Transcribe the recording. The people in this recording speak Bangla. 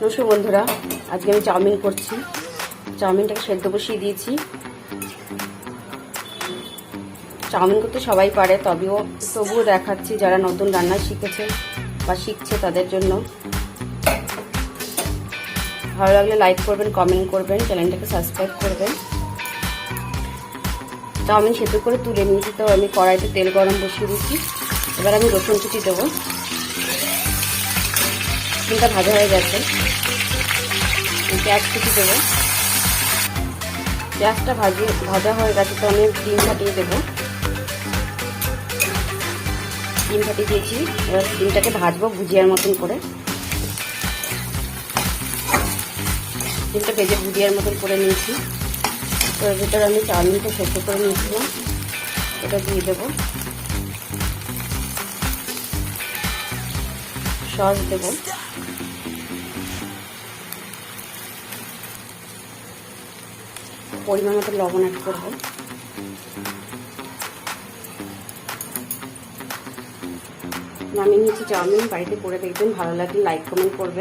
নমস্কার বন্ধুরা, আজকে আমি চাউমিন করছি। চাউমিনটাকে সেদ্ধ বসিয়ে দিয়েছি। চাউমিন করতে সবাই পারে, তবেও তবুও দেখাচ্ছি যারা নতুন রান্না শিখেছে বা শিখছে তাদের জন্য। ভালো লাগলে লাইক করবেন কমেন্ট করবেন চ্যানেলটাকে সাবস্ক্রাইব করবেন। চাউমিন সেদ্ধ করে তুলে নিয়েছি তো, আমি কড়াইতে তেল গরম বসিয়ে দিচ্ছি এবার আমি রসুন কুচি দেবো। রসুনটা ভাজা হয়ে গেছে। পেঁয়াজ কুচি দেবো। পেঁয়াজটা ভাজি, ভাজা হয়ে গেছে তো, আমি ডিম ফাটিয়ে দেবো। ডিম ফাটিয়ে দিয়েছি। এবার ডিমটাকে ভাজবো ভুজিয়ার মতন করে। ডিমটা ভেজে ভুজিয়ার মতন করে নিয়েছি। এর ভিতরে আমি চাউমিনটা সেদ্ধ করে নিয়েছিলাম। এটা দিয়ে দেবো। সস দেবো। পরিমাণ মতো লবণ অ্যাড করব। নামিয়ে নিয়েছি চাউমিন। বাড়িতে করে দেখবেন, ভালো লাগলে লাইক কমেন্ট করবেন।